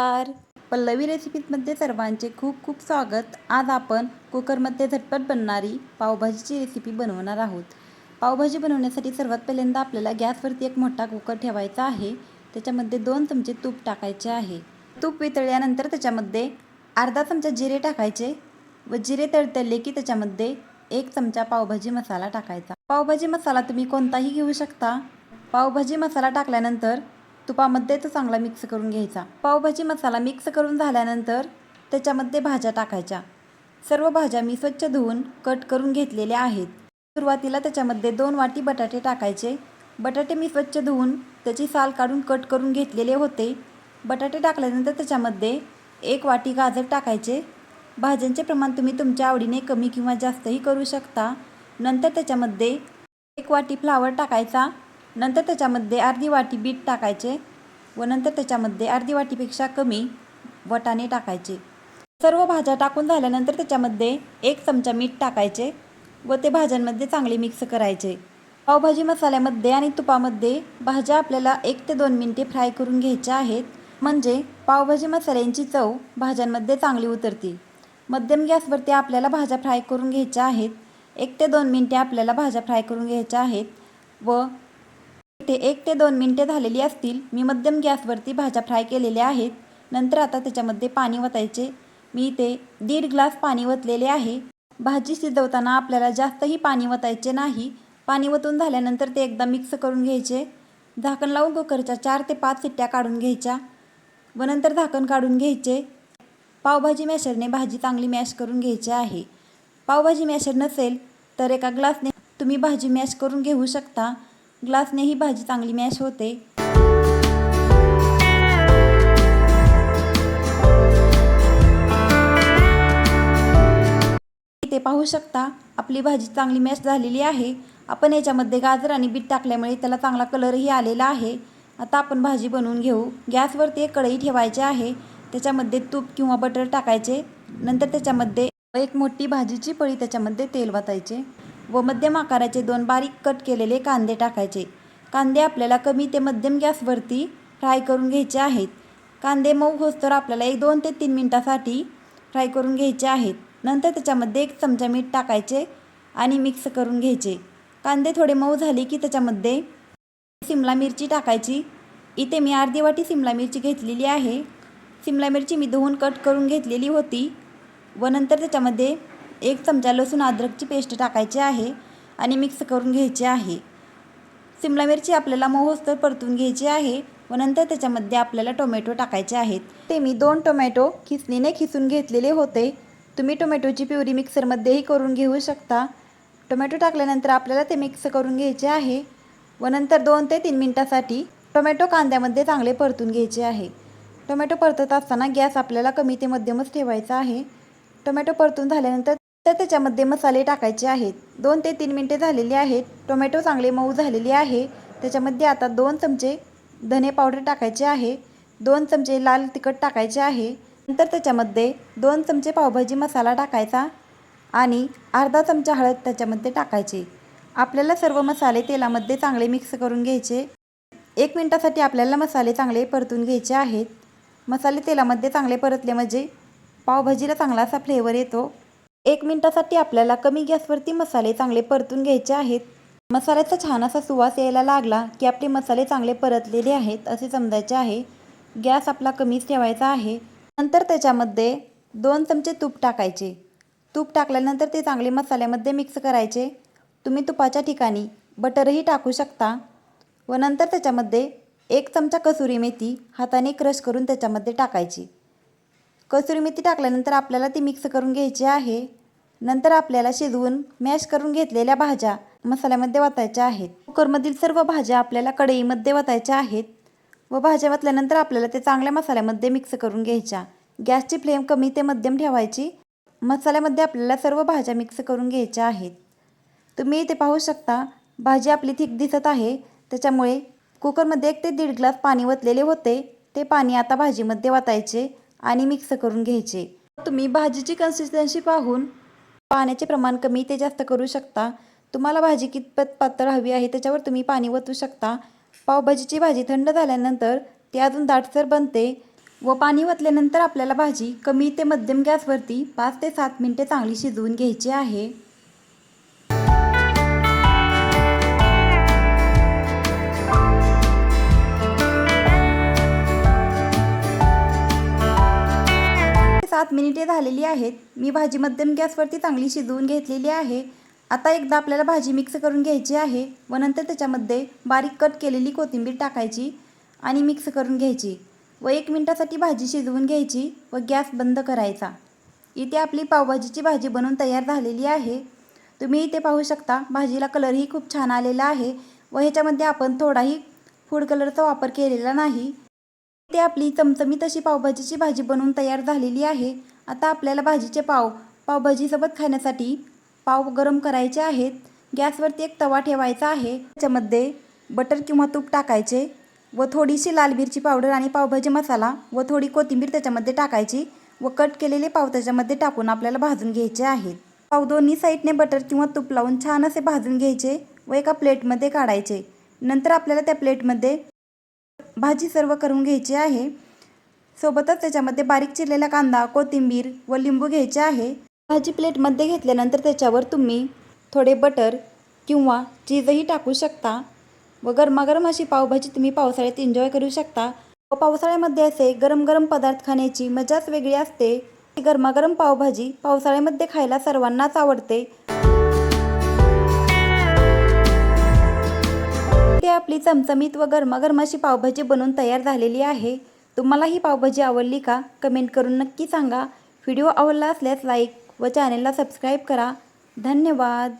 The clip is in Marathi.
नमस्कार. पल्लवी रेसिपीजमध्ये सर्वांचे खूप खूप स्वागत. आज आपण कुकरमध्ये झटपट बनणारी पावभाजीची रेसिपी बनवणार आहोत. पावभाजी बनवण्यासाठी सर्वात पहिल्यांदा आपल्याला गॅसवरती एक मोठा कुकर ठेवायचा आहे. त्याच्यामध्ये दोन चमचे तूप टाकायचे आहे. तूप वितळल्यानंतर त्याच्यामध्ये अर्धा चमचा जिरे टाकायचे व जिरे तळतळले की त्याच्यामध्ये एक चमचा पावभाजी मसाला टाकायचा. पावभाजी मसाला तुम्ही कोणताही घेऊ शकता. पावभाजी मसाला टाकल्यानंतर तुपामध्ये तो चांगला मिक्स करून घ्यायचा. पावभाजी मसाला मिक्स करून झाल्यानंतर त्याच्यामध्ये भाज्या टाकायच्या. सर्व भाज्या मी स्वच्छ धुवून कट करून घेतलेल्या आहेत. सुरुवातीला त्याच्यामध्ये दोन वाटी बटाटे टाकायचे. बटाटे मी स्वच्छ धुवून त्याची साल काढून कट करून घेतलेले होते. बटाटे टाकल्यानंतर त्याच्यामध्ये एक वाटी गाजर टाकायचे. भाज्यांचे प्रमाण तुम्ही तुमच्या आवडीने कमी किंवा जास्तही करू शकता. नंतर त्याच्यामध्ये एक वाटी फ्लावर टाकायचा. नंतर त्याच्यामध्ये अर्धी वाटी बीट टाकायचे व नंतर त्याच्यामध्ये अर्धी वाटीपेक्षा कमी वटाणे टाकायचे. सर्व भाज्या टाकून झाल्यानंतर त्याच्यामध्ये एक चमचा मीठ टाकायचे व ते भाज्यांमध्ये चांगले मिक्स करायचे. पावभाजी मसाल्यामध्ये आणि तुपामध्ये भाज्या आपल्याला एक ते दोन मिनटे फ्राय करून घ्यायच्या आहेत. म्हणजे पावभाजी मसाल्यांची चव भाज्यांमध्ये चांगली उतरते. मध्यम गॅसवरती आपल्याला भाज्या फ्राय करून घ्यायच्या आहेत. एक ते दोन मिनटे आपल्याला भाज्या फ्राय करून घ्यायच्या आहेत व ते एक ते दोन मिनटे झालेली असतील मी मध्यम गॅसवरती भाज्या फ्राय केलेल्या आहेत. नंतर आता त्याच्यामध्ये पाणी वतायचे. मी इथे दीड ग्लास पाणी वतलेले आहे. भाजी शिजवताना आपल्याला जास्तही पाणी वतायचे नाही. पाणी वतून झाल्यानंतर ते एकदा मिक्स करून घ्यायचे. झाकण लावून कुकरच्या चार ते पाच सिट्ट्या काढून घ्यायच्या व नंतर झाकण काढून घ्यायचे. पावभाजी मॅशरने भाजी चांगली मॅश करून घ्यायची आहे. पावभाजी मॅशर नसेल तर एका ग्लासने तुम्ही भाजी मॅश करून घेऊ शकता. ग्लासने ही भाजी चांगली मॅश होते. इथे पाहू शकता आपली भाजी चांगली मॅश झालेली आहे. आपण याच्यामध्ये गाजर आणि बीट टाकल्यामुळे त्याला चांगला कलरही आलेला आहे. आता आपण भाजी बनवून घेऊ. गॅसवरती एक कढई ठेवायची आहे. त्याच्यामध्ये तूप किंवा बटर टाकायचे. नंतर त्याच्यामध्ये एक मोठी भाजीची पळी त्याच्यामध्ये तेल वाचायचे व मध्यम आकाराचे दोन बारीक कट केलेले कांदे टाकायचे. कांदे आपल्याला कमी ते मध्यम गॅसवरती फ्राय करून घ्यायचे आहेत. कांदे मऊ होस्तोवर आपल्याला एक दोन ते तीन मिनटासाठी फ्राय करून घ्यायचे आहेत. नंतर त्याच्यामध्ये एक चमचा मीठ टाकायचे आणि मिक्स करून घ्यायचे. कांदे थोडे मऊ झाले की त्याच्यामध्ये सिमला मिरची टाकायची. इथे मी अर्धी वाटी सिमला मिरची घेतलेली आहे. सिमला मिरची मी धुवून कट करून घेतलेली होती व नंतर त्याच्यामध्ये एक चमचा लसूण अद्रकची पेस्ट टाकायची आहे आणि मिक्स करून घ्यायची आहे. सिमला मिरची आपल्याला मोहोस्तर परतून घ्यायची आहे व नंतर त्याच्यामध्ये आपल्याला टोमॅटो टाकायचे आहेत. ते मी दोन टोमॅटो खिसणीने खिसून घेतलेले होते. तुम्ही टोमॅटोची प्युरी मिक्सरमध्येही करून घेऊ शकता. टोमॅटो टाकल्यानंतर आपल्याला ते मिक्स करून घ्यायचे आहे व नंतर दोन ते तीन मिनटासाठी टोमॅटो कांद्यामध्ये चांगले परतून घ्यायचे आहे. टोमॅटो परतत असताना गॅस आपल्याला कमी ते मध्यमच ठेवायचा आहे. टोमॅटो परतून झाल्यानंतर तर त्याच्यामध्ये मसाले टाकायचे आहेत. दोन ते तीन मिनटे झालेली आहेत. टोमॅटो चांगले मऊ झालेले आहे. त्याच्यामध्ये आता दोन चमचे धने पावडर टाकायचे आहे. दोन चमचे लाल तिखट टाकायचे आहे. नंतर त्याच्यामध्ये दोन चमचे पावभाजी मसाला टाकायचा आणि अर्धा चमचा हळद त्याच्यामध्ये टाकायचे. आपल्याला सर्व मसाले तेलामध्ये चांगले मिक्स करून घ्यायचे. एक मिनटासाठी आपल्याला मसाले चांगले परतून घ्यायचे आहेत. मसाले तेलामध्ये चांगले परतले म्हणजे पावभाजीला चांगला असा फ्लेवर येतो. एक मिनटासाठी आपल्याला कमी गॅसवरती मसाले चांगले परतून घ्यायचे आहेत. मसाल्याचा छान असा सुवास यायला लागला की आपले मसाले चांगले परतलेले आहेत असे समजायचे आहे. गॅस आपला कमीच ठेवायचा आहे. नंतर त्याच्यामध्ये दोन चमचे तूप टाकायचे. तूप टाकल्यानंतर ते चांगले मसाल्यामध्ये मिक्स करायचे. तुम्ही तुपाच्या ठिकाणी बटरही टाकू शकता. व नंतर त्याच्यामध्ये एक चमचा कसुरी मेथी हाताने क्रश करून त्याच्यामध्ये टाकायची. कसुरी मेथी टाकल्यानंतर आपल्याला ती मिक्स करून घ्यायची आहे. नंतर आपल्याला शिजवून मॅश करून घेतलेल्या भाज्या मसाल्यामध्ये वाटायच्या आहेत. कुकरमधील सर्व भाज्या आपल्याला कढईमध्ये वाटायच्या आहेत व भाज्या वाटल्यानंतर आपल्याला ते चांगल्या मसाल्यामध्ये मिक्स करून घ्यायच्या. गॅसची फ्लेम कमी ते मध्यम ठेवायची. मसाल्यामध्ये आपल्याला सर्व भाज्या मिक्स करून घ्यायच्या आहेत. तुम्ही इथे पाहू शकता भाजी आपली थिक दिसत आहे. त्याच्यामुळे कुकरमध्ये एक ते दीड ग्लास पाणी वतलेले होते. ते पाणी आता भाजीमध्ये वाटायचे आणि मिक्स करून घ्यायचे. तुम्ही भाजीची कन्सिस्टन्सी पाहून पाण्याचे प्रमाण कमी ते जास्त करू शकता. तुम्हाला भाजी कितपत पातळ हवी आहे त्याच्यावर तुम्ही पाणी ओतू शकता. पावभाजीची भाजी थंड झाल्यानंतर ती अजून दाटसर बनते व पाणी ओतल्यानंतर आपल्याला भाजी कमी ते मध्यम गॅसवरती पाच ते सात मिनटे चांगली शिजवून घ्यायची आहे. सात मिनिटे झालेली आहेत. मी भाजी मध्यम गॅसवरती चांगली शिजवून घेतलेली आहे. आता एकदा आपल्याला भाजी मिक्स करून घ्यायची आहे व नंतर त्याच्यामध्ये बारीक कट केलेली कोथिंबीर टाकायची आणि मिक्स करून घ्यायची व एक मिनटासाठी भाजी शिजवून घ्यायची व गॅस बंद करायचा. इथे आपली पावभाजीची भाजी बनवून तयार झालेली आहे. तुम्ही इथे पाहू शकता भाजीला कलरही खूप छान आलेला आहे व ह्याच्यामध्ये आपण थोडाही फूड कलरचा वापर केलेला नाही. ते आपली चमचमीत अशी पावभाजीची भाजी बनवून तयार झालेली आहे. आता आपल्याला भाजीचे पाव पावभाजीसोबत खाण्यासाठी पाव गरम करायचे आहेत. गॅसवरती एक तवा ठेवायचा आहे. त्याच्यामध्ये बटर किंवा तूप टाकायचे व थोडीशी लाल मिरची पावडर आणि पावभाजी मसाला व थोडी कोथिंबीर त्याच्यामध्ये टाकायची व कट केलेले पाव त्याच्यामध्ये टाकून आपल्याला भाजून घ्यायचे आहेत. पाव दोन्ही साईडने बटर किंवा तूप लावून छान असे भाजून घ्यायचे व एका प्लेटमध्ये काढायचे. नंतर आपल्याला त्या प्लेटमध्ये भाजी सर्व करून घ्यायची आहे. सोबतच त्याच्यामध्ये बारीक चिरलेला कांदा कोथिंबीर व लिंबू घ्यायचे आहे. भाजी प्लेटमध्ये घेतल्यानंतर त्याच्यावर तुम्ही थोडे बटर किंवा चीजही टाकू शकता व गरमागरम अशी पावभाजी तुम्ही पावसाळ्यात एन्जॉय करू शकता. व पावसाळ्यामध्ये असे गरम गरम पदार्थ खाण्याची मजाच वेगळी असते. गरमागरम पावभाजी पावसाळ्यामध्ये खायला सर्वांनाच आवडते. आपली चमचमीत व गरमागरम अशी पावभाजी बनवून तयार झालेली आहे. तुम्हाला ही पावभाजी आवडली का? कमेंट करून नक्की सांगा. व्हिडिओ आवडला असल्यास लाईक व चॅनलला सबस्क्राईब करा. धन्यवाद.